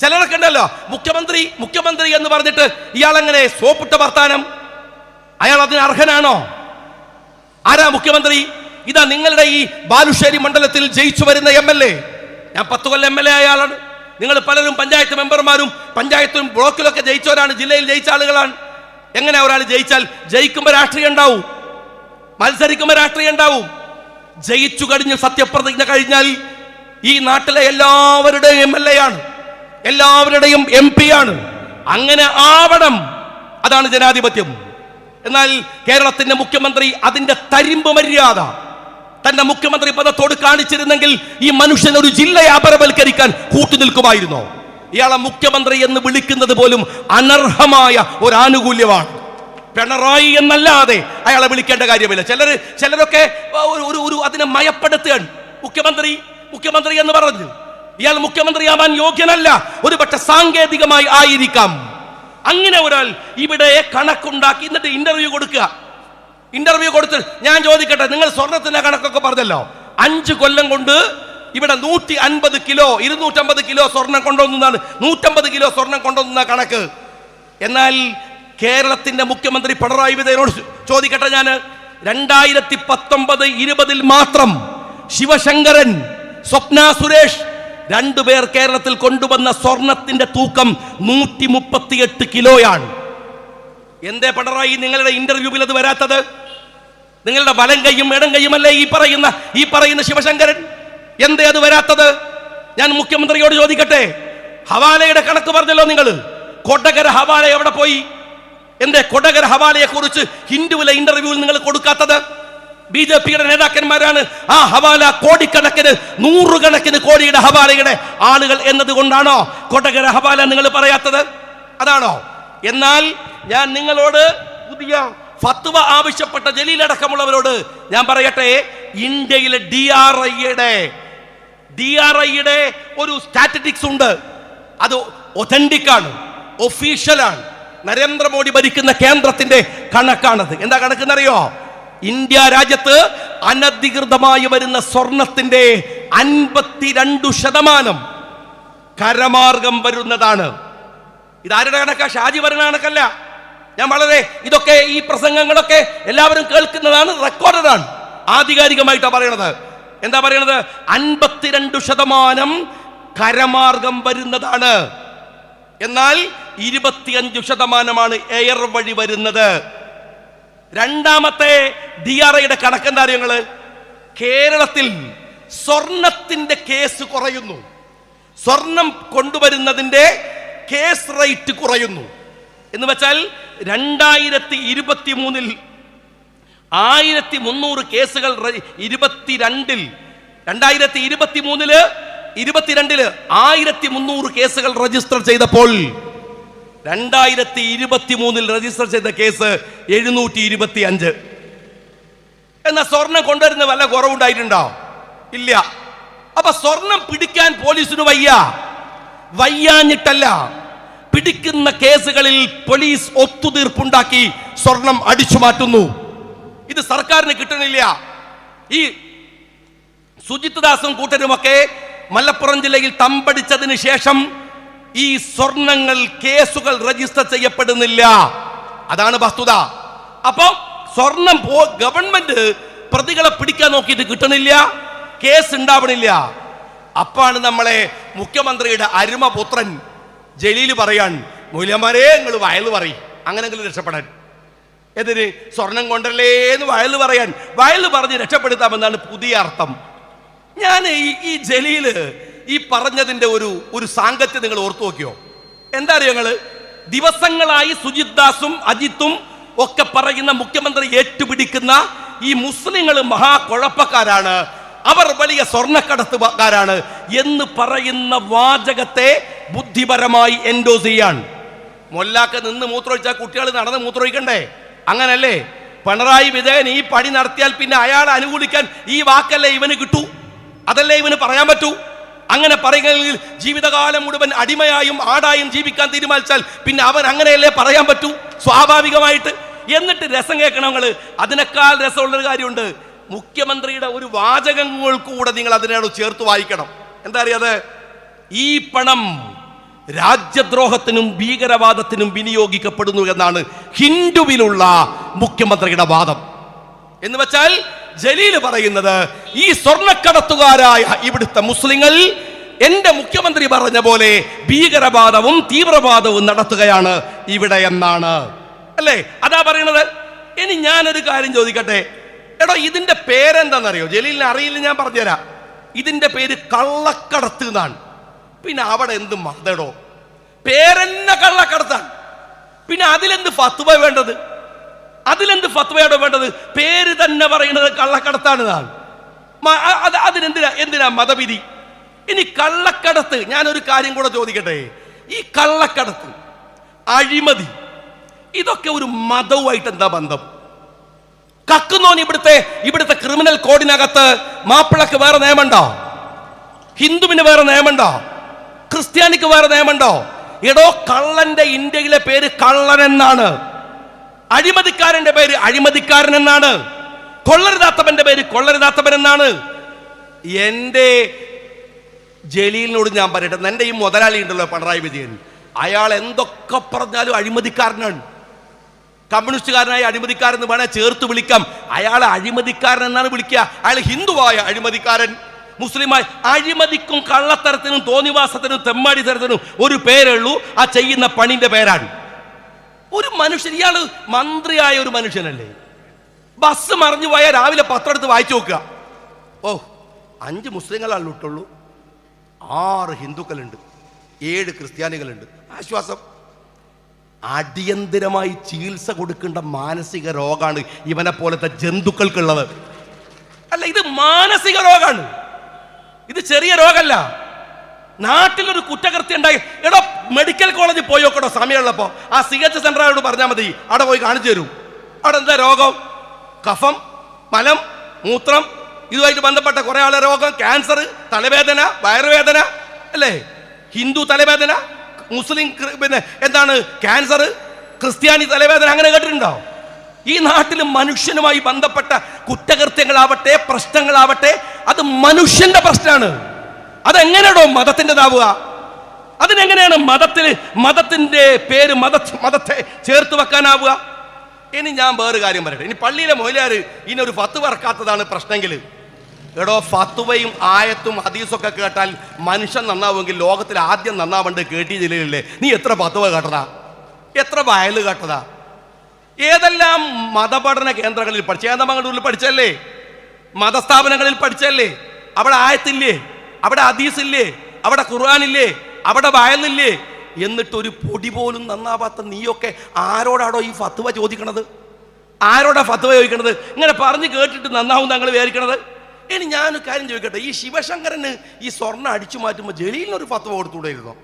ചിലരൊക്കെ ഉണ്ടല്ലോ മുഖ്യമന്ത്രി മുഖ്യമന്ത്രി എന്ന് പറഞ്ഞിട്ട് ഇയാൾ എങ്ങനെ സോപ്പിട്ട വർത്താനം? അയാൾ അതിന് അർഹനാണോ? ആരാ മുഖ്യമന്ത്രി? ഇതാ നിങ്ങളുടെ ഈ ബാലുശ്ശേരി മണ്ഡലത്തിൽ ജയിച്ചു വരുന്ന എം എൽ എ. ഞാൻ പത്ത് കൊല്ലം എം എൽ എ അയാളാണ് നിങ്ങൾ പലരും പഞ്ചായത്ത് മെമ്പർമാരും പഞ്ചായത്തും ബ്ലോക്കിലൊക്കെ ജയിച്ചവരാണ് ജില്ലയിൽ ജയിച്ച ആളുകളാണ്. എങ്ങനെ ഒരാൾ ജയിച്ചാൽ ജയിക്കുമ്പോൾ രാഷ്ട്രീയം ഉണ്ടാവും? മത്സരിക്കുമ്പോൾ രാഷ്ട്രീയം ഉണ്ടാവും? ജയിച്ചു കഴിഞ്ഞ് സത്യപ്രതിജ്ഞ കഴിഞ്ഞാൽ ഈ നാട്ടിലെ എല്ലാവരുടെയും എം എൽ എ ആണ്. എല്ലാവരുടെയും എം പി ആണ്. അങ്ങനെ ആവണം. അതാണ് ജനാധിപത്യം. എന്നാൽ കേരളത്തിന്റെ മുഖ്യമന്ത്രി അതിന്റെ തരിമ്പ് മര്യാദ. തന്റെ മുഖ്യമന്ത്രി പദത്തോട് കാണിച്ചിരുന്നെങ്കിൽ ഈ മനുഷ്യൻ ഒരു ജില്ലയെ അപരവൽക്കരിക്കാൻ കൂട്ടുനിൽക്കുമായിരുന്നോ ഇയാളെ മുഖ്യമന്ത്രി എന്ന് വിളിക്കുന്നത് പോലും അനർഹമായ ഒരു ആനുകൂല്യമാണ് പിണറായി എന്നല്ലാതെ അയാളെ വിളിക്കേണ്ട കാര്യമില്ല. ചിലർ ചിലരൊക്കെ ഒരു ഒരു അതിനെ മയപ്പെടുത്തുകയാണ്. മുഖ്യമന്ത്രി മുഖ്യമന്ത്രി എന്ന് പറഞ്ഞു. ഇയാൾ മുഖ്യമന്ത്രിയാവാൻ യോഗ്യനല്ല. ഒരു പക്ഷെ സാങ്കേതികമായി ആയിരിക്കാം. അങ്ങനെ ഒരാൾ ഇവിടെ കണക്കുണ്ടാക്കി എന്നിട്ട് ഇന്റർവ്യൂ കൊടുക്കുക. ഇന്റർവ്യൂ കൊടുത്ത് ഞാൻ ചോദിക്കട്ടെ നിങ്ങൾ സ്വർണത്തിന്റെ കണക്കൊക്കെ പറഞ്ഞല്ലോ? അഞ്ച് കൊല്ലം കൊണ്ട് ഇവിടെ നൂറ്റി അൻപത് കിലോ ഇരുന്നൂറ്റമ്പത് കിലോ സ്വർണം കൊണ്ടുവന്നതാണ് നൂറ്റമ്പത് കിലോ സ്വർണം കൊണ്ടുവന്ന കണക്ക്. എന്നാൽ കേരളത്തിന്റെ മുഖ്യമന്ത്രി പിണറായി വിജയനോട് ചോദിക്കട്ടെ ഞാൻ രണ്ടായിരത്തി പത്തൊമ്പത് ഇരുപതിൽ മാത്രം ശിവശങ്കരൻ സ്വപ്ന സുരേഷ് രണ്ടുപേർ കേരളത്തിൽ കൊണ്ടുവന്ന സ്വർണത്തിന്റെ തൂക്കം നൂറ്റി മുപ്പത്തിയെട്ട് കിലോയാണ്. എന്തേ പിണറായി നിങ്ങളുടെ ഇന്റർവ്യൂവിൽ അത് വരാത്തത്? നിങ്ങളുടെ വലം കൈയും ഇടം കൈയുമല്ലേ ഈ പറയുന്ന ഈ പറയുന്ന ശിവശങ്കരൻ? എന്തേ അത് വരാത്തത്? ഞാൻ മുഖ്യമന്ത്രിയോട് ചോദിക്കട്ടെ. ഹവാലയുടെ കണക്ക് പറഞ്ഞല്ലോ നിങ്ങൾ കൊടകര ഹവാല എവിടെ പോയി? എന്റെ കൊടകര ഹവാലയെ കുറിച്ച് ഹിന്ദുവിലെ ഇന്റർവ്യൂവിൽ നിങ്ങൾ കൊടുക്കാത്തത്? ബി ജെ പിയുടെ നേതാക്കന്മാരാണ്. ആ ഹവാല കോടിക്കണക്കിന് നൂറുകണക്കിന് കോടിയുടെ ഹവാലയുടെ ആളുകൾ എന്നതുകൊണ്ടാണോ കൊടകര ഹവാല നിങ്ങൾ പറയാത്തത്? അതാണോ? എന്നാൽ ഞാൻ നിങ്ങളോട് പുതിയ ഫത്വ ആവശ്യപ്പെട്ട ജലീലടക്കമുള്ളവരോട് ഞാൻ പറയട്ടെ ഇന്ത്യയിലെ ഡി ആർ ഐയുടെ ഡി ആർ ഐയുടെ ഒരു സ്റ്റാറ്റിസ്റ്റിക്സ് ഉണ്ട്. അത് ഒതന്റിക് ആണ് ഒഫീഷ്യലാണ്. നരേന്ദ്രമോദി ഭരിക്കുന്ന കേന്ദ്രത്തിന്റെ കണക്കാണത്. എന്താ കണക്കെന്നറിയോ? ഇന്ത്യ രാജ്യത്ത് അനധികൃതമായി വരുന്ന സ്വർണത്തിന്റെ അൻപത്തിരണ്ടു ശതമാനം കരമാർഗം വരുന്നതാണ്. ഇതാരുടെ കണക്കാ? ഷാജി വരുന്ന കണക്കല്ല. ഞാൻ വളരെ ഇതൊക്കെ ഈ പ്രസംഗങ്ങളൊക്കെ എല്ലാവരും കേൾക്കുന്നതാണ് റെക്കോർഡഡാണ്. ആധികാരികമായിട്ടാണ് പറയണത്. എന്താ പറയണത്? അൻപത്തിരണ്ട് ശതമാനം കരമാർഗം വരുന്നതാണ്. എന്നാൽ ഇരുപത്തിയഞ്ച് ശതമാനമാണ് എയർ വഴി വരുന്നത്. രണ്ടാമത്തെ ഡി ആർ ഐയുടെ കണക്കെന്താ അറിയങ്ങൾ കേരളത്തിൽ സ്വർണത്തിന്റെ കേസ് കുറയുന്നു. സ്വർണം കൊണ്ടുവരുന്നതിന്റെ കേസ് റേറ്റ് കുറയുന്നു. എന്ന് വെച്ചാൽ രണ്ടായിരത്തി ഇരുപത്തി മൂന്നിൽ ആയിരത്തി മുന്നൂറ് കേസുകൾ ഇരുപത്തിരണ്ടിൽ രണ്ടായിരത്തി ഇരുപത്തി മൂന്നിൽ ഇരുപത്തിരണ്ടിൽ ആയിരത്തി മുന്നൂറ് കേസുകൾ രജിസ്റ്റർ ചെയ്തപ്പോൾ രണ്ടായിരത്തി ഇരുപത്തി മൂന്നിൽ രജിസ്റ്റർ ചെയ്ത കേസ് എഴുന്നൂറ്റി ഇരുപത്തി അഞ്ച് എന്നാ സ്വർണം കൊണ്ടുവരുന്ന വല്ല കുറവുണ്ടായിട്ടുണ്ടോ? ഇല്ല. അപ്പൊ സ്വർണം പിടിക്കാൻ പോലീസിന് വയ്യ. വയ്യാഞ്ഞിട്ടല്ല. പിടിക്കുന്ന കേസുകളിൽ പോലീസ് ഒത്തുതീർപ്പുണ്ടാക്കി സ്വർണം അടിച്ചു മാറ്റുന്നു. ഇത് സർക്കാരിന് കിട്ടണില്ല. ഈ സുജിത് ദാസും കൂട്ടരുമൊക്കെ മലപ്പുറം ജില്ലയിൽ തമ്പടിച്ചതിന് ശേഷം ഈ സ്വർണങ്ങൾ കേസുകൾ രജിസ്റ്റർ ചെയ്യപ്പെടുന്നില്ല. അതാണ് വസ്തുത. അപ്പൊ സ്വർണം പോ ഗവൺമെന്റ് പ്രതികളെ പിടിക്കാൻ നോക്കിയിട്ട് കിട്ടണില്ല കേസ് ഉണ്ടാവണില്ല. അപ്പാണ് നമ്മളെ മുഖ്യമന്ത്രിയുടെ അരുമപുത്രൻ ജലീൽ പറയാൻ മൂല്യമാരെ നിങ്ങൾ വയൽ പറയും. അങ്ങനെങ്കിലും രക്ഷപ്പെടാൻ. എതിന് സ്വർണം കൊണ്ടല്ലേ എന്ന് വയൽ പറയാൻ. വയൽ പറഞ്ഞ് രക്ഷപ്പെടുത്താമെന്നാണ് പുതിയ അർത്ഥം. ഞാൻ ഈ ഈ ജലീൽ ഈ പറഞ്ഞതിന്റെ ഒരു ഒരു സാങ്കത്യം നിങ്ങൾ ഓർത്തു നോക്കിയോ? എന്താ അറിയോ ഞങ്ങൾ ദിവസങ്ങളായി സുജിത് ദാസും അജിത്തും ഒക്കെ പറയുന്ന മുഖ്യമന്ത്രി ഏറ്റുപിടിക്കുന്ന ഈ മുസ്ലിങ്ങൾ മഹാകുഴപ്പക്കാരാണ്. അവർ വലിയ സ്വർണക്കടത്തുകാരാണ് എന്ന് പറയുന്ന വാചകത്തെ ബുദ്ധിപരമായി എൻഡോസ് ചെയ്യാൻ. മൊല്ലാക്ക നിന്ന് മൂത്രമൊഴിച്ചാൽ കുട്ടികൾ നടന്ന് മൂത്രമൊഴിക്കണ്ടേ? അങ്ങനല്ലേ? പിണറായി വിജയൻ ഈ പണി നടത്തിയാൽ പിന്നെ അയാളെ അനുകൂലിക്കാൻ ഈ വാക്കല്ലേ ഇവന് കിട്ടൂ? അതല്ലേ ഇവന് പറയാൻ പറ്റൂ? അങ്ങനെ പറയുകയാണെങ്കിൽ ജീവിതകാലം മുഴുവൻ അടിമയായും ആടായും ജീവിക്കാൻ തീരുമാനിച്ചാൽ പിന്നെ അവൻ അങ്ങനെയല്ലേ പറയാൻ പറ്റൂ? സ്വാഭാവികമായിട്ട്. എന്നിട്ട് രസം കേൾക്കണങ്ങൾ അതിനേക്കാൾ രസമുള്ളൊരു കാര്യമുണ്ട്. മുഖ്യമന്ത്രിയുടെ ഒരു വാചകങ്ങൾ കൂടെ നിങ്ങൾ അതിനോട് ചേർത്ത് വായിക്കണം. എന്താ അറിയാതെ? ഈ പണം രാജ്യദ്രോഹത്തിനും ഭീകരവാദത്തിനും വിനിയോഗിക്കപ്പെടുന്നു എന്നാണ് ഹിന്ദുവിലുള്ള മുഖ്യമന്ത്രിയുടെ വാദം. എന്ന് വെച്ചാൽ ജലീൽ പറയുന്നത് ഈ സ്വർണക്കടത്തുകാരായ ഇവിടുത്തെ മുസ്ലിങ്ങൾ എന്റെ മുഖ്യമന്ത്രി പറഞ്ഞ പോലെ ഭീകരവാദവും തീവ്രവാദവും നടത്തുകയാണ് ഇവിടെ എന്നാണ്. അല്ലേ? അതാ പറയുന്നത് ഇനി ഞാനൊരു കാര്യം ചോദിക്കട്ടെ. എടോ ഇതിന്റെ പേരെന്താണെന്നറിയോ ജലീലിനെ അറിയില്ല ഞാൻ പറഞ്ഞുതരാം. ഇതിന്റെ പേര് കള്ളക്കടത്ത് എന്നാണ്. പിന്നെ അവിടെ എന്ത് മതടോ? പേരെന്നെ കള്ളക്കടത്താണ്. പിന്നെ അതിലെന്ത് ഫത്വ വേണ്ടത്? അതിലെന്ത് ഫത്വയാണ് വേണ്ടത്? പേര് തന്നെ പറയുന്നത് കള്ളക്കടത്താണ് അതിനെന്തിനാ? എന്തിനാ മതവിധി? ഇനി കള്ളക്കടത്ത് ഞാനൊരു കാര്യം കൂടെ ചോദിക്കട്ടെ? ഈ കള്ളക്കടത്ത് അഴിമതി ഇതൊക്കെ ഒരു മതവുമായിട്ട് എന്താ ബന്ധം? കക്കുന്നോൻ ഇവിടുത്തെ ഇവിടുത്തെ ക്രിമിനൽ കോഡിനകത്ത് മാപ്പിളക്ക് വേറെ നിയമമുണ്ടോ? ഹിന്ദുവിന് വേറെ നിയമമുണ്ടോ? ക്രിസ്ത്യാനിക്ക് വേറെ നിയമമുണ്ടോ? എടോ കള്ളന്റെ ഇന്ത്യയിലെ പേര് കള്ളൻ എന്നാണ്. അഴിമതിക്കാരന്റെ പേര് അഴിമതിക്കാരൻ എന്നാണ്. കൊള്ളരുതാത്തവന്റെ പേര് കൊള്ളരുതാത്തവൻ എന്നാണ്. എന്റെ ജലീലിനോട് ഞാൻ പറയട്ടെ എന്റെ ഈ മുതലാളി ഉണ്ടല്ലോ പിണറായി വിജയൻ അയാൾ എന്തൊക്കെ പറഞ്ഞാലും അഴിമതിക്കാരനാണ്. കമ്മ്യൂണിസ്റ്റുകാരനായ അഴിമതിക്കാരൻ എന്ന് വേണേൽ ചേർത്ത് വിളിക്കാം. അയാളെ അഴിമതിക്കാരൻ എന്നാണ് വിളിക്കുക. അയാൾ ഹിന്ദുവായ അഴിമതിക്കാരൻ. മുസ്ലിമായി അഴിമതിക്കും കള്ളത്തരത്തിനും തോന്നിവാസത്തിനും തെമ്മാടി തരത്തിനും ഒരു പേരുള്ളൂ ആ ചെയ്യുന്ന പണിന്റെ പേരാണ്. ഒരു മനുഷ്യൻ ഇയാൾ മന്ത്രിയായ ഒരു മനുഷ്യനല്ലേ? ബസ് മറിഞ്ഞു പോയാൽ രാവിലെ പത്രം എടുത്ത് വായിച്ചു നോക്കുക. ഓ അഞ്ച് മുസ്ലിങ്ങളാണ് ഇട്ടുള്ളൂ ആറ് ഹിന്ദുക്കളുണ്ട്. ഏഴ് ക്രിസ്ത്യാനികളുണ്ട്. ആശ്വാസം. അടിയന്തിരമായി ചികിത്സ കൊടുക്കേണ്ട മാനസിക രോഗമാണ് ഇവനെ പോലത്തെ ജന്തുക്കൾക്കുള്ളത്. അല്ല ഇത് മാനസിക രോഗമാണ് ഇത് ചെറിയ രോഗമല്ല നാട്ടിലൊരു കുറ്റകൃത്യം ഉണ്ടായി. എടോ മെഡിക്കൽ കോളേജിൽ പോയി നോക്കടോ സമയമുള്ളപ്പോ. ആ സി എച്ച് സെന്ററോട് പറഞ്ഞാൽ മതി. അവിടെ പോയി കാണിച്ചു തരൂ. അവിടെ എന്താ രോഗം? കഫം മലം മൂത്രം. ഇതുമായിട്ട് ബന്ധപ്പെട്ട കുറെ ആളെ രോഗം. ക്യാൻസർ തലവേദന വയറുവേദന അല്ലേ? ഹിന്ദു തലവേദന മുസ്ലിം പിന്നെ എന്താണ്? ക്യാൻസർ ക്രിസ്ത്യാനി തലവേദന അങ്ങനെ കേട്ടിട്ടുണ്ടോ? ഈ നാട്ടിൽ മനുഷ്യനുമായി ബന്ധപ്പെട്ട കുറ്റകൃത്യങ്ങളാവട്ടെ പ്രശ്നങ്ങളാവട്ടെ അത് മനുഷ്യന്റെ പ്രശ്നമാണ്. അതെങ്ങനെയാണോ മതത്തിന്റെതാവുക? അതിനെങ്ങനെയാണ് മതത്തിൽ മതത്തിന്റെ പേര് മത മതത്തെ ചേർത്ത് വെക്കാനാവുക? ഇനി ഞാൻ വേറെ കാര്യം പറയട്ടെ. ഇനി പള്ളിയിലെ മൊയിലാർ ഇനി ഒരു ഫത്ത് പറക്കാത്തതാണ് പ്രശ്നമെങ്കിൽ. എടോ ഫത്തുവയും ആയത്തും ഹദീസൊക്കെ കേട്ടാൽ മനുഷ്യൻ നന്നാവുമെങ്കിൽ ലോകത്തിൽ ആദ്യം നന്നാവേണ്ടത് കേട്ടി ജില്ലയിലല്ലേ? നീ എത്ര ഫത്തുവ കേട്ടതാ? എത്ര വയൽ കേട്ടതാ? ഏതെല്ലാം മതപഠന കേന്ദ്രങ്ങളിൽ പഠിച്ച? ഏതമംഗളൂരിൽ പഠിച്ചല്ലേ മതസ്ഥാപനങ്ങളിൽ പഠിച്ചല്ലേ അവിടെ ആയത്തില്ലേ? അവിടെ ഹദീസില്ലേ? അവിടെ ഖുർആാനില്ലേ? അവിടെ വയലില്ലേ എന്നിട്ട് ഒരു പൊടി പോലും നന്നാവാത്ത നീയൊക്കെ ആരോടാണോ ഈ ഫത്വ ചോദിക്കണത്? ആരോടാ ഫത്വ ചോദിക്കണത്? ഇങ്ങനെ പറഞ്ഞു കേട്ടിട്ട് നന്നാവും താങ്കൾ വിചാരിക്കണത്? ഇനി ഞാനൊരു കാര്യം ചോദിക്കട്ടെ ഈ ശിവശങ്കരന് ഈ സ്വർണം അടിച്ചു മാറ്റുമ്പോൾ ജലീലിനൊരു ഫത്വ കൊടുത്തുകൂടായിരുന്നോ?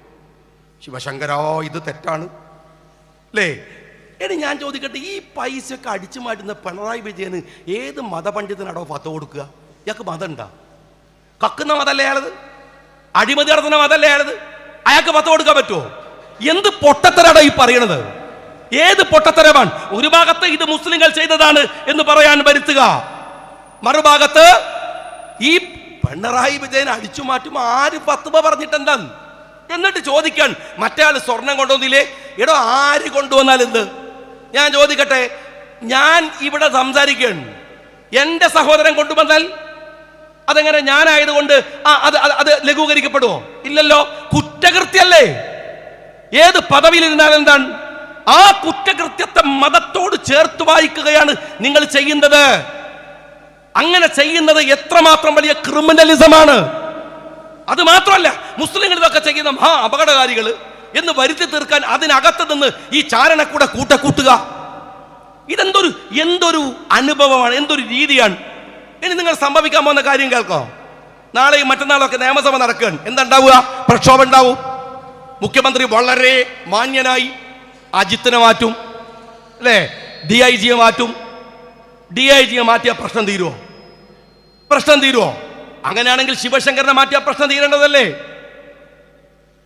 ശിവശങ്കരോ ഇത് തെറ്റാണ്. അല്ലേ എടി ഞാൻ ചോദിക്കട്ടെ ഈ പൈസയൊക്കെ അടിച്ചു മാറ്റുന്ന പിണറായി വിജയന് ഏത് മതപണ്ഡിതനാടോ ഫത്ത് കൊടുക്കുക? ഇയാൾക്ക് മതം ഉണ്ടാ കക്കുന്ന മതല്ലേ അയാളത് അഴിമതി നടത്തുന്ന മതല്ലേ അയാളത് അയാൾക്ക് പത്ത് കൊടുക്കാൻ പറ്റുമോ? എന്ത് പൊട്ടത്തരാടോ ഈ പറയണത്? ഏത് പൊട്ടത്തരമാണ്? ഒരു ഭാഗത്ത് ഇത് മുസ്ലിങ്ങൾ ചെയ്തതാണ് എന്ന് പറയാൻ വരുത്തുക. മറുഭാഗത്ത് ഈ പിണറായി വിജയൻ അടിച്ചു മാറ്റും ആര് പത്തുമ പറഞ്ഞിട്ടെന്താ? എന്നിട്ട് ചോദിക്കാൻ മറ്റേ ആൾ സ്വർണം കൊണ്ടുവന്നില്ലേ? എടോ ആര് കൊണ്ടുവന്നാൽ എന്ത്? ഞാൻ ചോദിക്കട്ടെ ഞാൻ ഇവിടെ സംസാരിക്കുകയാണ്. എന്റെ സഹോദരൻ കൊണ്ടുവന്നാൽ അതെങ്ങനെ ഞാനായതുകൊണ്ട് ആ അത് അത് ലഘൂകരിക്കപ്പെടുമോ? ഇല്ലല്ലോ. കുറ്റകൃത്യല്ലേ ഏത് പദവിയിലിരുന്നാൽ എന്താണ്? ആ കുറ്റകൃത്യത്തെ മതത്തോട് ചേർത്ത് വായിക്കുകയാണ് നിങ്ങൾ ചെയ്യുന്നത്. അങ്ങനെ ചെയ്യുന്നത് എത്രമാത്രം വലിയ ക്രിമിനലിസമാണ്. അത് മാത്രമല്ല മുസ്ലിങ്ങൾ ഇതൊക്കെ ചെയ്യുന്ന മഹാ അപകടകാരികൾ എന്ന് വരുത്തി തീർക്കാൻ അതിനകത്ത് നിന്ന് ഈ ചാരണക്കൂടെ കൂട്ട കൂട്ടുക ഇതെന്തൊരു എന്തൊരു അനുഭവമാണ് എന്തൊരു രീതിയാണ്. ഇനി നിങ്ങൾ സംഭവിക്കാൻ പോകുന്ന കാര്യം കേൾക്കോ? നാളെയും മറ്റന്നാളൊക്കെ നിയമസഭ നടക്കുകയാണ്. എന്തുണ്ടാവുക പ്രക്ഷോഭം ഉണ്ടാവും. മുഖ്യമന്ത്രി വളരെ മാന്യനായി അജിത്തിനെ മാറ്റും. അല്ലേ? ഡി ഐ ജിയെ മാറ്റും. ഡി ഐ ജിയെ മാറ്റിയ പ്രശ്നം തീരുമോ പ്രശ്നം തീരുമോ അങ്ങനെയാണെങ്കിൽ ശിവശങ്കറിനെ മാറ്റിയ പ്രശ്നം തീരേണ്ടതല്ലേ?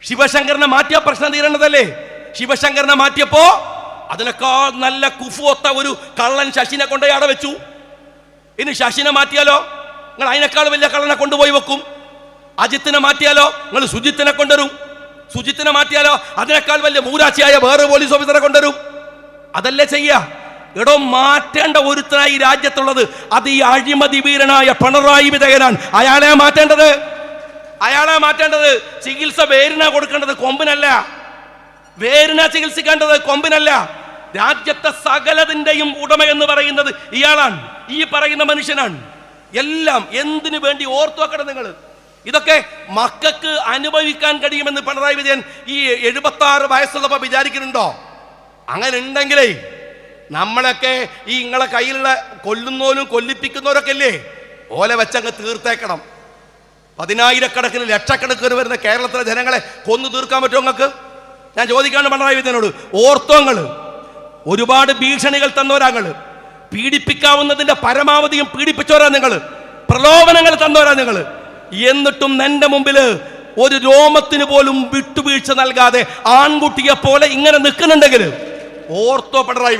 ശിവശങ്കറിനെ മാറ്റിയ പ്രശ്നം തീരേണ്ടതല്ലേ? ശിവശങ്കറിനെ മാറ്റിയപ്പോ അതിനേക്കാൾ നല്ല കുഫുവൊത്ത ഒരു കള്ളൻ ശശിനെ കൊണ്ടുപോയി അവിടെ വെച്ചു ഇനി ശശിനെ മാറ്റിയാലോ? നിങ്ങൾ അതിനേക്കാൾ വലിയ കള്ളനെ കൊണ്ടുപോയി വെക്കും. അജിത്തിനെ മാറ്റിയാലോ? നിങ്ങൾ സുജിത്തിനെ കൊണ്ടുവരും. സുജിത്തിനെ മാറ്റിയാലോ? അതിനേക്കാൾ വലിയ മൂരാശിയായ വേറെ പോലീസ് ഓഫീസറെ കൊണ്ടുവരും. അതല്ലേ ചെയ്യ? എടോ മാറ്റേണ്ട ഒരുത്തനായി രാജ്യത്തുള്ളത് അത് ഈ അഴിമതി വീരനായ പിണറായി വിജയനാണ്. അയാളെ മാറ്റേണ്ടത്? അയാളെ മാറ്റേണ്ടത് ചികിത്സ വേരിന കൊടുക്കേണ്ടത്? കൊമ്പിനല്ല. വേരിന ചികിത്സിക്കേണ്ടത്? കൊമ്പിനല്ല. രാജ്യത്തെ സകലതിന്റെയും ഉടമ എന്ന് പറയുന്നത് ഇയാളാണ്. ഈ പറയുന്ന മനുഷ്യനാണ്. എല്ലാം എന്തിനു വേണ്ടി ഓർത്തു വെക്കണം നിങ്ങൾ ഇതൊക്കെ മക്കൾക്ക് അനുഭവിക്കാൻ കഴിയുമെന്ന് പിണറായി വിജയൻ ഈ എഴുപത്തി ആറ് വയസ്സുള്ളപ്പോ വിചാരിക്കുന്നുണ്ടോ? അങ്ങനെ ഉണ്ടെങ്കിലേ നമ്മളൊക്കെ ഈ ഇങ്ങളെ കയ്യിലുള്ള കൊല്ലുന്നോലും കൊല്ലിപ്പിക്കുന്നവരൊക്കെ ഇല്ലേ? ഓല വെച്ചങ്ങ് തീർത്തേക്കണം. പതിനായിരക്കണക്കിന് ലക്ഷക്കണക്കിന് വരുന്ന കേരളത്തിലെ ജനങ്ങളെ കൊന്നു തീർക്കാൻ പറ്റുമോ നിങ്ങൾക്ക്? ഞാൻ ചോദിക്കാണ് പിണറായി വിജയനോട്. ഓർത്തോങ്ങൾ ഒരുപാട് ഭീഷണികൾ തന്നവരാങ്ങൾ പീഡിപ്പിക്കാവുന്നതിന്റെ പരമാവധിയും പീഡിപ്പിച്ചവരാ നിങ്ങൾ പ്രലോഭനങ്ങൾ തന്നവരാ നിങ്ങൾ എന്നിട്ടും എന്റെ മുമ്പിൽ ഒരു രോമത്തിന് പോലും വിട്ടുവീഴ്ച നൽകാതെ ആൺകുട്ടിയെ പോലെ ഇങ്ങനെ നിൽക്കുന്നുണ്ടെങ്കിൽ ഓർത്തോ പിണറായി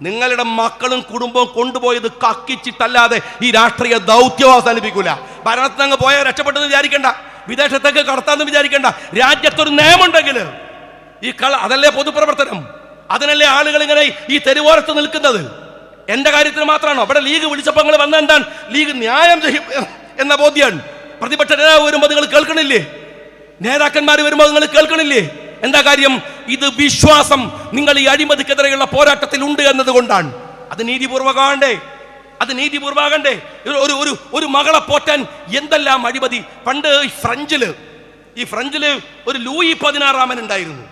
നിങ്ങളുടെ മക്കളും കുടുംബവും കൊണ്ടുപോയത് കക്കിച്ചിട്ടല്ലാതെ ഈ രാഷ്ട്രീയ ദൗത്യം അവസാനിപ്പിക്കൂല. ഭരണത്തിൽ അങ്ങ് പോയാൽ രക്ഷപ്പെട്ടെന്ന് വിചാരിക്കണ്ട. വിദേശത്തേക്ക് കടത്താന്ന് വിചാരിക്കണ്ട. രാജ്യത്തൊരു നിയമമുണ്ടെങ്കിൽ ഈ കള അതല്ലേ പൊതുപ്രവർത്തനം? അതിനല്ലേ ആളുകൾ ഇങ്ങനെ ഈ തെരുവോരത്ത് നിൽക്കുന്നത്? എന്റെ കാര്യത്തിന് മാത്രമാണോ? അവിടെ ലീഗ് വിളിച്ചപ്പോൾ നിങ്ങൾ വന്ന എന്താണ്? ലീഗ് ന്യായം ചെയ്യും എന്ന ബോധ്യമാണ് പ്രതിപക്ഷ നേതാവ് വരുമ്പോൾ നിങ്ങൾ കേൾക്കണില്ലേ? നേതാക്കന്മാർ വരുമ്പോൾ നിങ്ങൾ കേൾക്കണില്ലേ? എന്താ കാര്യം? ഇത് വിശ്വാസം. നിങ്ങൾ ഈ അഴിമതിക്കെതിരെയുള്ള പോരാട്ടത്തിൽ ഉണ്ട് എന്നതുകൊണ്ടാണ്. അത് നീതിപൂർവകാണ്ടേ അത് നീതിപൂർവകണ്ടേ ഒരു ഒരു ഒരു മകളെ പോറ്റാൻ എന്തെല്ലാം അഴിമതി? പണ്ട് ഫ്രഞ്ചിൽ ഈ ഫ്രഞ്ചിൽ ഒരു ലൂയി പതിനാറാമൻ ഉണ്ടായിരുന്നു.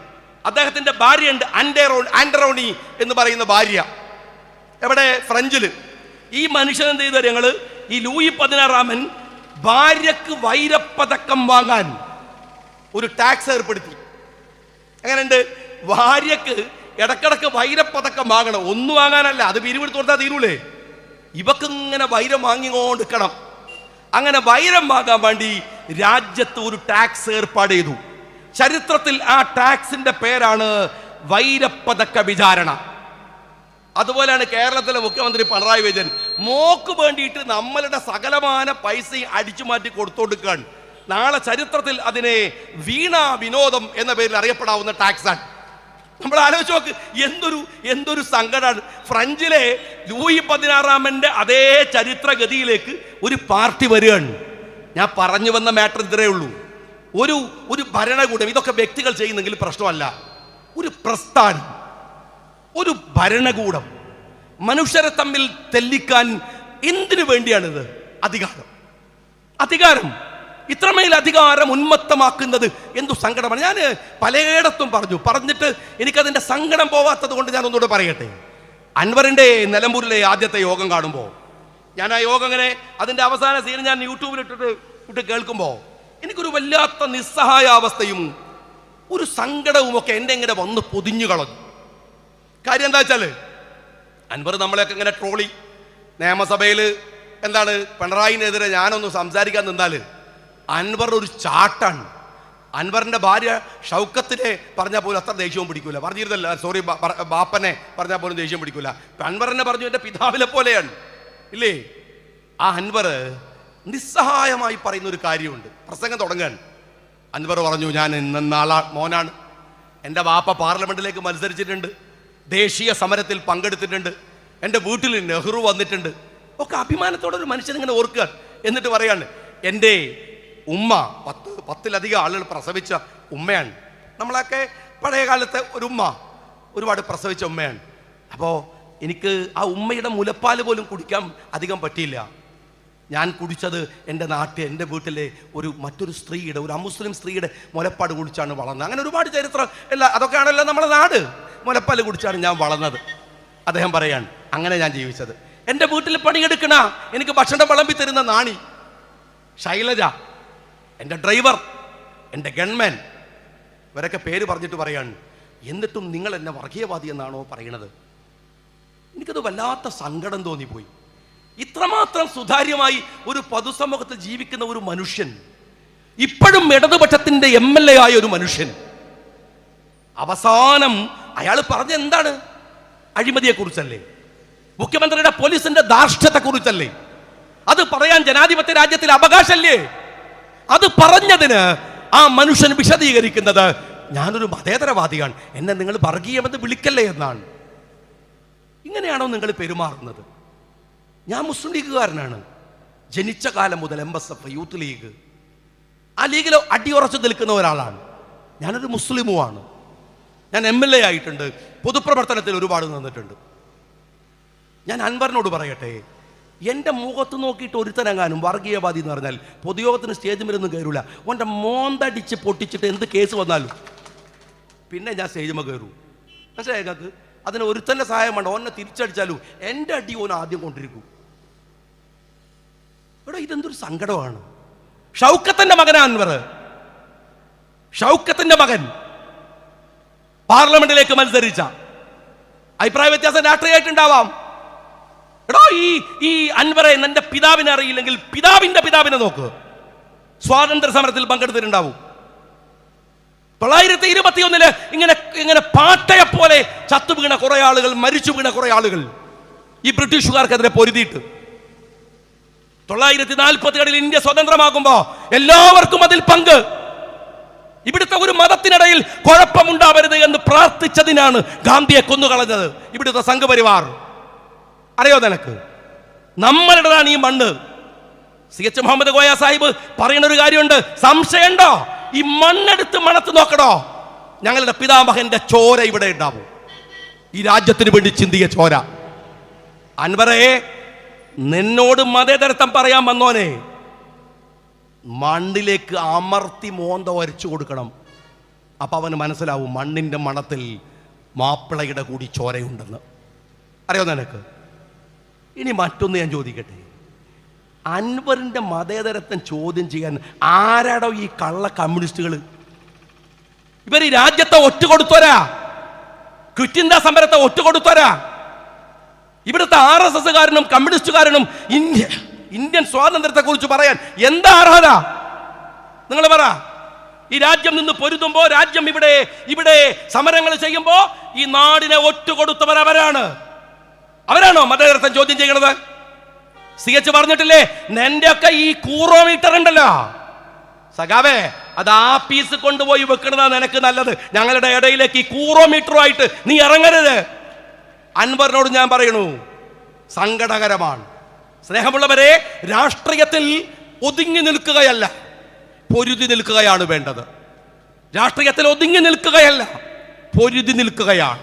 അദ്ദേഹത്തിന്റെ ഭാര്യയുണ്ട് ആൻഡേറോ ആൻഡറോണി എന്ന് പറയുന്ന ഭാര്യ. എവിടെ? ഫ്രഞ്ചിൽ ഈ മനുഷ്യൻ എന്ത് ചെയ്തു ഞങ്ങൾ ഈ ലൂയി പതിനാറാമൻ ഭാര്യക്ക് വൈരപ്പതക്കം വാങ്ങാൻ ഒരു ടാക്സ് ഏർപ്പെടുത്തി. എങ്ങനെയുണ്ട്? ഭാര്യക്ക് ഇടക്കിടക്ക് വൈരപ്പതക്കം വാങ്ങണം. ഒന്നും വാങ്ങാനല്ല. അത് പിരിവെടുത്ത് കൊടുത്താൽ തീരൂലേ? ഇവക്ക് ഇങ്ങനെ വൈരം വാങ്ങിക്കൊണ്ടിരിക്കണം. അങ്ങനെ വൈരം വാങ്ങാൻ വേണ്ടി രാജ്യത്ത് ഒരു ടാക്സ് ഏർപ്പാട് ചെയ്തു. ചരിത്രത്തിൽ ആ ടാക്സിന്റെ പേരാണ് വൈരപ്പതക്ക വിചാരണ. അതുപോലെയാണ് കേരളത്തിലെ മുഖ്യമന്ത്രി പിണറായി വിജയൻ. മോക്ക് വേണ്ടിയിട്ട് നമ്മളുടെ സകലമാന പൈസ അടിച്ചു മാറ്റി കൊടുത്തുകൊടുക്കാൻ നാളെ ചരിത്രത്തിൽ അതിനെ വീണ വിനോദം എന്ന പേരിൽ അറിയപ്പെടാവുന്ന ടാക്സാണ് നമ്മൾ ആലോചിച്ച് നോക്ക് എന്തൊരു എന്തൊരു സങ്കടമാണ് ഫ്രഞ്ചിലെ ലൂയി പതിനാറാമന്റെ അതേ ചരിത്രഗതിയിലേക്ക് ഒരു പാർട്ടി വരികയാണ്. ഞാൻ പറഞ്ഞു വന്ന മാറ്റർ ഇത്രേ ഉള്ളൂ. ഒരു ഒരു ഭരണകൂടം ഇതൊക്കെ വ്യക്തികൾ ചെയ്യുന്നെങ്കിൽ പ്രശ്നമല്ല. ഒരു പ്രസ്ഥാനം. ഒരു ഭരണകൂടം മനുഷ്യരെ തമ്മിൽ തെല്ലിക്കാൻ എന്തിനു വേണ്ടിയാണിത്? അധികാരം. അധികാരം. ഇത്രമേൽ അധികാരം ഉന്മത്തമാക്കുന്നത് എന്തു സങ്കടമാണ്? ഞാൻ പലയിടത്തും പറഞ്ഞു. പറഞ്ഞിട്ട് എനിക്കതിന്റെ സങ്കടം പോവാത്തത് കൊണ്ട് ഞാൻ ഒന്നുകൂടെ പറയട്ടെ. അൻവറിന്റെ നിലമ്പൂരിലെ ആദ്യത്തെ യോഗം കാണുമ്പോൾ ഞാൻ ആ യോഗം അങ്ങനെ അതിന്റെ അവസാന സീൻ ഞാൻ യൂട്യൂബിലിട്ടിട്ട് ഇട്ട് കേൾക്കുമ്പോൾ എനിക്കൊരു വല്ലാത്ത നിസ്സഹായാവസ്ഥയും ഒരു സങ്കടവും ഒക്കെ എന്റെ ഇങ്ങനെ വന്ന് പൊതിഞ്ഞു കളഞ്ഞു കാര്യം എന്താ വെച്ചാൽ അൻവർ നമ്മളെയൊക്കെ ഇങ്ങനെ ട്രോളി. നിയമസഭയിൽ എന്താണ് പിണറായിനെതിരെ ഞാനൊന്ന് സംസാരിക്കാൻ നിന്നാൽ അൻവർ ഒരു ചാട്ടാണ്. അൻവറിന്റെ ഭാര്യ ഷൗക്കത്തിനെ പറഞ്ഞാൽ പോലും അത്ര ദേഷ്യവും പിടിക്കൂല. പറഞ്ഞിരുന്നല്ല സോറി ബാപ്പനെ പറഞ്ഞാൽ പോലും ദേഷ്യം പിടിക്കൂല. അൻവറിനെ പറഞ്ഞു എന്റെ പിതാവിലെ പോലെയാണ്. ഇല്ലേ? ആ അൻവർ നിസ്സഹായമായി പറയുന്ന ഒരു കാര്യമുണ്ട്. പ്രസംഗം തുടങ്ങാൻ. അൻവർ പറഞ്ഞു ഞാൻ ഇന്നാളാ മോനാണ്. എന്റെ വാപ്പ പാർലമെന്റിലേക്ക് മത്സരിച്ചിട്ടുണ്ട്. ദേശീയ സമരത്തിൽ പങ്കെടുത്തിട്ടുണ്ട്. എന്റെ വീട്ടിൽ നെഹ്റു വന്നിട്ടുണ്ട്. ഒക്കെ അഭിമാനത്തോടെ ഒരു മനുഷ്യൻ ഇങ്ങനെ ഓർക്കുക എന്നിട്ട് പറയാണ് എന്റെ ഉമ്മ പത്ത് പത്തിലധികം ആളുകൾ പ്രസവിച്ച ഉമ്മയാണ്. നമ്മളൊക്കെ പഴയ കാലത്തെ ഒരു ഉമ്മ ഒരുപാട് പ്രസവിച്ച ഉമ്മയാണ്. അപ്പോൾ എനിക്ക് ആ ഉമ്മയുടെ മുലപ്പാൽ പോലും കുടിക്കാൻ അധികം പറ്റിയില്ല. ഞാൻ കുടിച്ചത് എന്റെ നാട്ടിൽ എന്റെ വീട്ടിലെ ഒരു മറ്റൊരു സ്ത്രീയുടെ ഒരു അമുസ്ലിം സ്ത്രീയുടെ മുലപ്പാട് കുടിച്ചാണ് വളർന്നത്. അങ്ങനെ ഒരുപാട് ചരിത്രം അല്ല അതൊക്കെയാണല്ലോ നമ്മുടെ നാട്. മുലപ്പാൽ കുടിച്ചാണ് ഞാൻ വളർന്നത്. അദ്ദേഹം പറയാണ് അങ്ങനെ ഞാൻ ജീവിച്ചത്. എന്റെ വീട്ടിൽ പണിയെടുക്കണ എനിക്ക് ഭക്ഷണം വിളമ്പി തരുന്ന നാണി ശൈലജ എന്റെ ഡ്രൈവർ എന്റെ ഗൺമാൻ. ഇവരൊക്കെ പേര് പറഞ്ഞിട്ട് പറയാണ് എന്നിട്ടും നിങ്ങൾ എന്നെ വർഗീയവാദി എന്നാണോ പറയണത്? എനിക്കത് വല്ലാത്ത സങ്കടം തോന്നിപ്പോയി. ഇത്രമാത്രം സുതാര്യമായി ഒരു പൊതുസമൂഹത്തിൽ ജീവിക്കുന്ന ഒരു മനുഷ്യൻ ഇപ്പോഴും ഇടതുപക്ഷത്തിന്റെ എം എൽ എ ആയ ഒരു മനുഷ്യൻ. അവസാനം അയാൾ പറഞ്ഞ എന്താണ്? അഴിമതിയെ കുറിച്ചല്ലേ മുഖ്യമന്ത്രിയുടെ പോലീസിന്റെ ധാർഷ്ട്യത്തെ കുറിച്ചല്ലേ അത് പറയാൻ ജനാധിപത്യ രാജ്യത്തിൽ അവകാശമല്ലേ അത് പറഞ്ഞതിന് ആ മനുഷ്യൻ വിശദീകരിക്കുന്നത് ഞാനൊരു മതേതരവാദിയാണ് എന്നെ നിങ്ങൾ വർഗീയമെന്ന് വിളിക്കല്ലേ എന്നാണ്. ഇങ്ങനെയാണോ നിങ്ങൾ പെരുമാറുന്നത്? ഞാൻ മുസ്ലിം ലീഗുകാരനാണ്. ജനിച്ച കാലം മുതൽ M S F youth league ആ ലീഗിൽ അടിയുറച്ചു നിൽക്കുന്ന ഒരാളാണ്. ഞാനൊരു മുസ്ലിമുമാണ് ഞാൻ എം എൽ എ ആയിട്ടുണ്ട്. പൊതുപ്രവർത്തനത്തിൽ ഒരുപാട് നിന്നിട്ടുണ്ട്. ഞാൻ അൻവറിനോട് പറയട്ടെ എന്റെ മുഖത്ത് നോക്കിയിട്ട് ഒരുത്തനങ്ങാനും വർഗീയവാദി എന്ന് പറഞ്ഞാൽ പൊതുയോഗത്തിന് സ്റ്റേജ് മരുന്നും കയറൂല. ഓന്റെ മോന്തടിച്ച് പൊട്ടിച്ചിട്ട് എന്ത് കേസ് വന്നാലും? പിന്നെ ഞാൻ സ്റ്റേജിൽ കയറൂ. മനസ്സിലായി ഞങ്ങൾക്ക് അതിന് ഒരുത്തന്റെ സഹായം വേണ്ട. ഓനെ തിരിച്ചടിച്ചാലും എന്റെ അടി ഓൻ ആദ്യം കൊണ്ടിരിക്കും. എടാ ഇതെന്തൊരു സങ്കടമാണ്. ഷൗക്കത്തിന്റെ മകനാ അൻവർ. ഷൗക്കത്തിന്റെ മകൻ. പാർലമെന്റിലേക്ക് മത്സരിച്ച. അഭിപ്രായ വ്യത്യാസം രാഷ്ട്രീയമായിട്ടുണ്ടാവാം. എടോ ഈ ഈ അൻവറെ നിന്റെ പിതാവിനെ അറിയില്ലെങ്കിൽ പിതാവിന്റെ പിതാവിനെ നോക്ക്. സ്വാതന്ത്ര്യ സമരത്തിൽ പങ്കെടുത്തിട്ടുണ്ടാവും. തൊള്ളായിരത്തി ഇരുപത്തി ഒന്നിൽ ഇങ്ങനെ ഇങ്ങനെ പാട്ടയെ പോലെ ചത്തു വീണ കുറെ ആളുകൾ മരിച്ചു വീണ കുറെ ആളുകൾ ഈ ബ്രിട്ടീഷുകാർക്കെതിരെ പൊരുതിയിട്ട്. തൊള്ളായിരത്തി നാൽപ്പത്തി ഏഴിൽ ഇന്ത്യ സ്വതന്ത്രമാകുമ്പോ എല്ലാവർക്കും അതിൽ പങ്ക്. ഇവിടുത്തെ ഒരു മതത്തിനിടയിൽ കുഴപ്പമുണ്ടാവരുത് എന്ന് പ്രാർത്ഥിച്ചതിനാണ് ഗാന്ധിയെ കൊന്നുകളഞ്ഞത്. ഇവിടുത്തെ സംഘപരിവാർ. അറിയോ നിനക്ക്? നമ്മളുടേതാണ് ഈ മണ്ണ്. സി എച്ച് മുഹമ്മദ് ഗോയ സാഹിബ് പറയുന്ന ഒരു കാര്യമുണ്ട്. സംശയമുണ്ടോ? ഈ മണ്ണെടുത്ത് മണത്ത് നോക്കണോ ഞങ്ങളുടെ പിതാമഹന്റെ ചോര ഇവിടെ ഉണ്ടാവും. ഈ രാജ്യത്തിന് വേണ്ടി ചിന്തിയ ചോര. അൻവറേ നിന്നോട് മതേതരത്വം പറയാൻ വന്നോനെ. മണ്ണിലേക്ക് അമർത്തി മോന്ത വരച്ചു കൊടുക്കണം. അപ്പൊ അവന് മനസ്സിലാവും മണ്ണിന്റെ മണത്തിൽ മാപ്പിളയുടെ കൂടി ചോരയുണ്ടെന്ന്. അറിയോ നിനക്ക്? ഇനി മറ്റൊന്ന് ഞാൻ ചോദിക്കട്ടെ. അൻവറിന്റെ മതേതരത്വം ചോദ്യം ചെയ്യാൻ ആരാടോ ഈ കള്ള കമ്മ്യൂണിസ്റ്റുകൾ ഇവർ ഈ രാജ്യത്തെ ഒറ്റുകൊടുത്തോരാ ക്വിറ്റ് ഇന്ത്യ സമരത്തെ ഒറ്റുകൊടുത്തോരാ ഇവിടുത്തെ ആർ എസ് എസ്സുകാരനും കമ്മ്യൂണിസ്റ്റുകാരനും ഇന്ത്യ ഇന്ത്യൻ സ്വാതന്ത്ര്യത്തെ കുറിച്ച് പറയാൻ എന്താ അർഹത? നിങ്ങൾ പറ. ഈ രാജ്യം നിന്ന് പൊരുതുമ്പോ രാജ്യം ഇവിടെ ഇവിടെ സമരങ്ങൾ ചെയ്യുമ്പോ ഈ നാടിനെ ഒറ്റുകൊടുത്തവർ അവരാണ്. അവരാണോ മതേതരത്വം ചോദ്യം ചെയ്യണത്? സി എച്ച് പറഞ്ഞിട്ടില്ലേ? നിന്റെ ഒക്കെ ഈ കൂറോമീറ്റർ ഉണ്ടല്ലോ. സഖാവേ അത് ആ പീസ് കൊണ്ടുപോയി വെക്കണതാ നിനക്ക് നല്ലത്. ഞങ്ങളുടെ ഇടയിലേക്ക് ഈ കൂറോമീറ്ററുമായിട്ട് നീ ഇറങ്ങരുത്. അൻവറിനോട് ഞാൻ പറയണു സങ്കടകരമാണ്. സ്നേഹമുള്ളവരെ രാഷ്ട്രീയത്തിൽ ഒതുങ്ങി നിൽക്കുകയല്ല പൊരുതി നിൽക്കുകയാണ് വേണ്ടത്. രാഷ്ട്രീയത്തിൽ ഒതുങ്ങി നിൽക്കുകയല്ല പൊരുതി നിൽക്കുകയാണ്.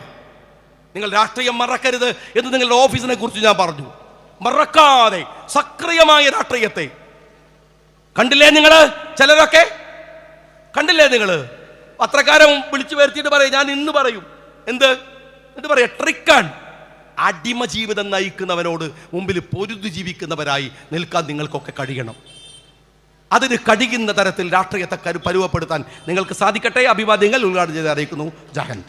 നിങ്ങൾ രാഷ്ട്രീയം മറക്കരുത് എന്ന് നിങ്ങളുടെ ഓഫീസിനെ കുറിച്ച് ഞാൻ പറഞ്ഞു. മറക്കാതെ സക്രിയമായ രാഷ്ട്രീയത്തെ. കണ്ടില്ലേ നിങ്ങൾ ചിലരൊക്കെ? കണ്ടില്ലേ നിങ്ങൾ പത്രക്കാരൻ വിളിച്ചു വരുത്തിയിട്ട് പറയും ഞാൻ ഇന്ന് പറയും. എന്ത്? എന്ത് പറയാ? ട്രിക്കാണ്. അടിമ ജീവിതം നയിക്കുന്നവനോട് മുമ്പിൽ പൊരുതു ജീവിക്കുന്നവരായി നിൽക്കാൻ നിങ്ങൾക്കൊക്കെ കഴിയണം. അതിന് കഴിയുന്ന തരത്തിൽ രാഷ്ട്രീയത്തെ പരുവപ്പെടുത്താൻ നിങ്ങൾക്ക് സാധിക്കട്ടെ? അഭിവാദ്യങ്ങൾ ഉദ്ഘാടനം ചെയ്ത് അറിയിക്കുന്നു. ജഹൻ